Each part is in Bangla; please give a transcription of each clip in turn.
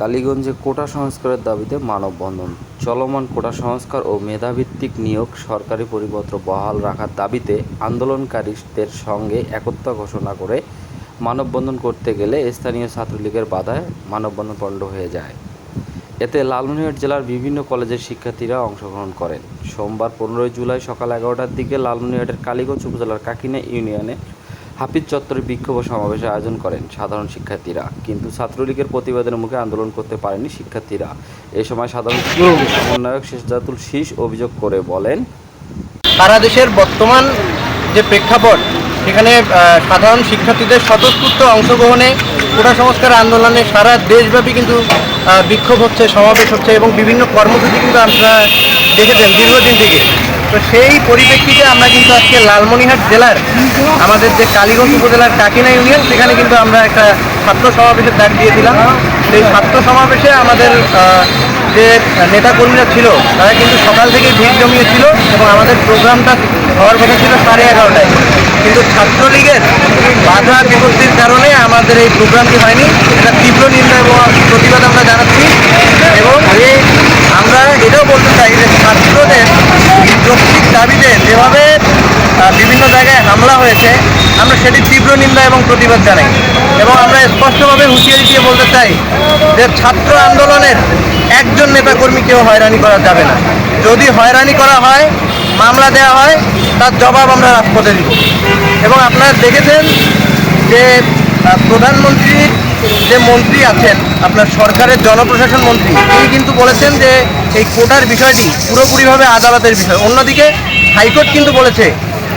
কালীগঞ্জে কোটা সংস্কারের দাবিতে মানববন্ধন। চলমান কোটা সংস্কার ও মেধাভিত্তিক নিয়োগ সরকারি পরিপত্র বহাল রাখার দাবিতে আন্দোলনকারীদের সঙ্গে একতা ঘোষণা করে মানববন্ধন করতে গেলে স্থানীয় ছাত্রলীগের বাধায় মানববন্ধন পণ্ড হয়ে যায়। এতে লালমনিরহাট জেলার বিভিন্ন কলেজের শিক্ষার্থীরা অংশগ্রহণ করেন। সোমবার পনেরোই জুলাই সকাল এগারোটার দিকে লালমনিরহাটের কালীগঞ্জ উপজেলার কাকিনা ইউনিয়নে হাফিজ চত্বরে বিক্ষোভ সমাবেশের আয়োজন করেন সাধারণ শিক্ষার্থীরা। কিন্তু ছাত্রলীগের প্রতিবাদের মুখে আন্দোলন করতে পারেনি শিক্ষার্থীরা। এ সময় সাধারণ সমন্বয়ক শেষজাতুল শীষ অভিযোগ করে বলেন, সারা দেশের বর্তমান যে প্রেক্ষাপট, সেখানে সাধারণ শিক্ষার্থীদের স্বতঃস্ফূর্ত অংশগ্রহণে কোটা সংস্কার আন্দোলনে সারা দেশব্যাপী কিন্তু বিক্ষোভ হচ্ছে, সমাবেশ হচ্ছে এবং বিভিন্ন কর্মসূচি কিন্তু আপনারা দেখেছেন দীর্ঘদিন থেকে। তো সেই পরিপ্রেক্ষিতে আমরা কিন্তু আজকে লালমনিরহাট জেলার আমাদের যে কালীগঞ্জ উপজেলার কাকিনা ইউনিয়ন, সেখানে কিন্তু আমরা একটা ছাত্র সমাবেশের ডাক দিয়েছিলাম। সেই ছাত্র সমাবেশে আমাদের যে নেতাকর্মীরা ছিল, তারা কিন্তু সকাল থেকে ভিড় জমিয়েছিল এবং আমাদের প্রোগ্রামটা হওয়ার কথা ছিল সাড়ে এগারোটায়। কিন্তু ছাত্রলীগের বাধা বিপত্তির কারণে আমাদের এই প্রোগ্রামটি হয়নি। এটা তীব্র নিন্দা এবং প্রতিবাদ আমরা জানাচ্ছি এবং এই আমরা এটাও বলতে চাই যে ছাত্রদের যৌক্তিক দাবিতে যেভাবে আহ, বিভিন্ন জায়গায় হামলা হয়েছে। আমরা সেটির তীব্র নিন্দা এবং প্রতিবাদ জানাই। এবং আমরা স্পষ্টভাবে হুঁশিয়ারি দিয়ে বলতে চাই যে ছাত্র আন্দোলনের একজন নেতাকর্মীকেও হয়রানি করা যাবে না। যদি হয়রানি করা হয়, মামলা দেওয়া হয়, তার জবাব আমরা রাজপথে দিব। এবং আপনারা দেখেছেন যে প্রধানমন্ত্রীর যে মন্ত্রী আছেন, আপনার সরকারের জনপ্রশাসন মন্ত্রী, তিনি কিন্তু বলেছেন যে এই কোটার বিষয়টি পুরোপুরিভাবে আদালতের বিষয়। অন্যদিকে হাইকোর্ট কিন্তু বলেছে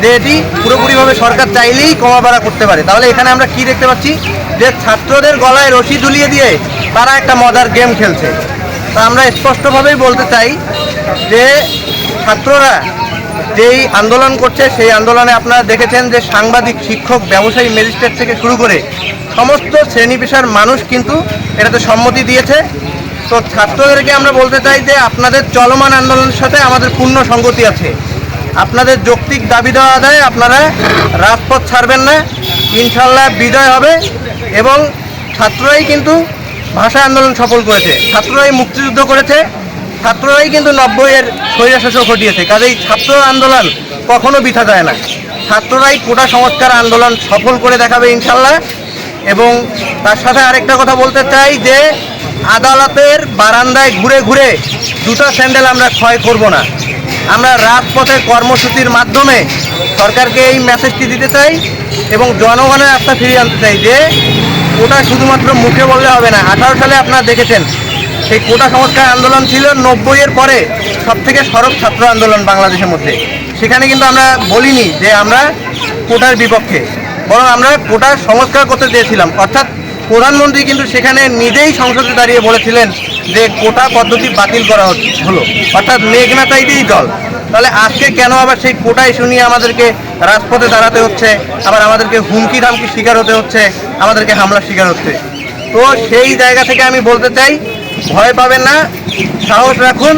যে এটি পুরোপুরিভাবে সরকার চাইলেই কমা বাড়া করতে পারে। তাহলে এখানে আমরা কি দেখতে পাচ্ছি? যে ছাত্রদের গলায় রশি ঝুলিয়ে দিয়ে তারা একটা মজার গেম খেলছে। তা আমরা স্পষ্টভাবেই বলতে চাই যে ছাত্ররা যেই আন্দোলন করছে, সেই আন্দোলনে আপনারা দেখেছেন যে সাংবাদিক, শিক্ষক, ব্যবসায়ী, ম্যাজিস্ট্রেট থেকে শুরু করে সমস্ত শ্রেণি পেশার মানুষ কিন্তু এটাতে সম্মতি দিয়েছে। তো ছাত্রদেরকে আমরা বলতে চাই যে আপনাদের চলমান আন্দোলনের সাথে আমাদের পূর্ণ সঙ্গতি আছে। আপনাদের যৌক্তিক দাবি দেওয়া আদায় আপনারা রাজপথ ছাড়বেন না। ইনশাল্লাহ বিজয় হবে এবং ছাত্ররাই কিন্তু ভাষা আন্দোলন সফল করেছে। ছাত্ররাই মুক্তিযুদ্ধ করেছে। ছাত্ররাই কিন্তু নব্বইয়ের স্বৈরাশাসক ঘটিয়েছে। কাজেই ছাত্র আন্দোলন কখনো বিঠা যায় না। ছাত্ররাই কোটা সংস্কার আন্দোলন সফল করে দেখাবে ইনশাল্লাহ এবং তার সাথে আরেকটা কথা বলতে চাই যে, আদালতের বারান্দায় ঘুরে ঘুরে জুতা স্যান্ডেল আমরা ক্ষয় করব না। আমরা রাজপথের কর্মসূচির মাধ্যমে সরকারকে এই মেসেজটি দিতে চাই এবং জনগণের আস্থা ফিরিয়ে আনতে চাই যে ওটা শুধুমাত্র মুখে বললে হবে না। আঠারো সালে আপনারা দেখেছেন, সেই কোটা সংস্কার আন্দোলন ছিল নব্বইয়ের পরে সব থেকে সড়ক ছাত্র আন্দোলন বাংলাদেশের মধ্যে। সেখানে কিন্তু আমরা বলিনি যে আমরা কোটার বিপক্ষে, বরং আমরা কোটার সংস্কার করতে চেয়েছিলাম। অর্থাৎ প্রধানমন্ত্রী কিন্তু সেখানে নিজেই সংসদে দাঁড়িয়ে বলেছিলেন যে কোটা পদ্ধতি বাতিল করা হলো। অর্থাৎ মেঘনা চাইতেই জল। তাহলে আজকে কেন আবার সেই কোটা ইস্যু নিয়ে আমাদেরকে রাজপথে দাঁড়াতে হচ্ছে? আবার আমাদেরকে হুমকি ধামকি শিকার হতে হচ্ছে? আমাদেরকে হামলার শিকার হচ্ছে? তো সেই জায়গা থেকে আমি বলতে চাই, ভয় পাবেন না, সাহস রাখুন।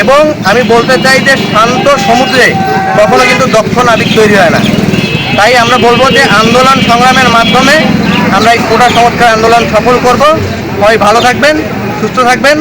এবং আমি বলতে চাই যে শান্ত সমুদ্রে কখনো কিন্তু দক্ষ নাবিক তৈরি হয় না। তাই আমরা বলব যে আন্দোলন সংগ্রামের মাধ্যমে আমরা এই কোটা সংস্কার আন্দোলন সফল করব। সবাই ভালো থাকবেন, সুস্থ থাকবেন।